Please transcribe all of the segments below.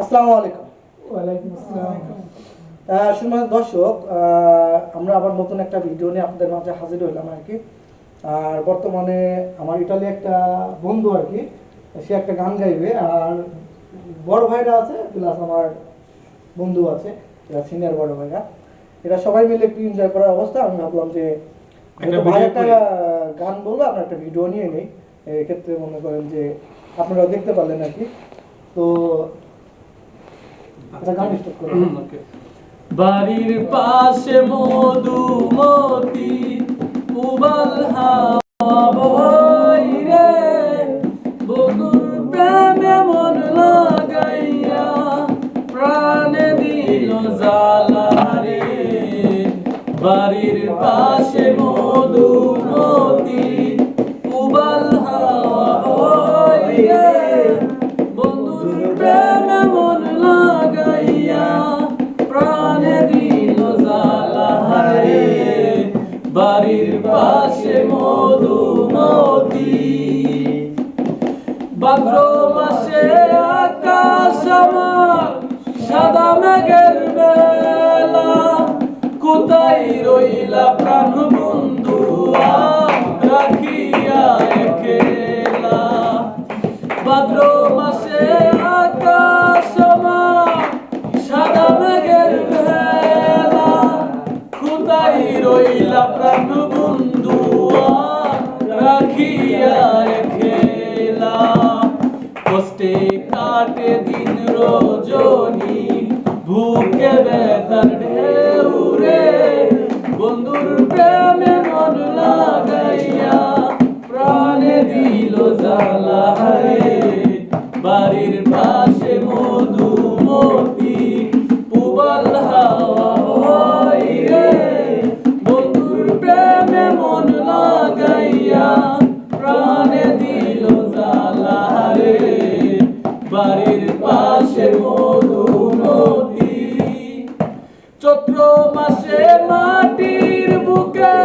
আসসালামু আলাইকুম। ওয়ালাইকুম আসসালাম। সম্মানিত দর্শক আহ, আমরা আবার নতুন একটা ভিডিও নিয়ে আপনাদের মাঝে হাজির হইলাম আর কি। আর বর্তমানে আমার ইটালি একটা বন্ধু আর কি সে একটা গান গাইবে আর বড় ভাইরা আছে প্লাস আমার বন্ধু আছে এরা সিনিয়র বড় ভাইরা। এরা সবাই মিলে একটু এনজয় করার অবস্থা আমি ভাবলাম যে ভাই একটা গান বলব আপনার একটা ভিডিও নিয়ে নেই। এক্ষেত্রে মনে করেন যে আপনারা দেখতে পারলেন আর কি। তো একটা গান স্টার্ট করুন হুম, okay. বাড়ির পাশে মধুমতি উবাল প্রেমে মন লাগাইয়া প্রাণে দিল জ্বালা রে বাড়ির পাশে মধুমতি উবাল হাওয়া ভাদ্র মাসে আকাশ আমার সাদা মেঘের বেলা। কোথায় রইলা প্রাণ বন্ধু রাখিয়া খেলা ভাদ্র মাসে আকাশ আমার সাদা মেঘের বেলা। কোথায় রইলা প্রাণ বন্ধু কষ্টে কাটে দিন রজনী, ভুকে বেতার ঢেউ রে বন্ধুর প্রেমে মন লাগাইয়া প্রাণে দিল জ্বালা বাড়ির পাশে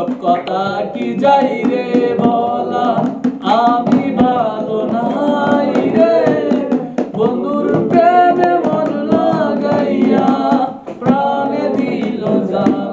সব কথা কি যাই রে বলা? আমি ভালো নাই রে। বন্ধুর প্রেমে মন লাগাইয়া প্রাণে দিল জ্বালা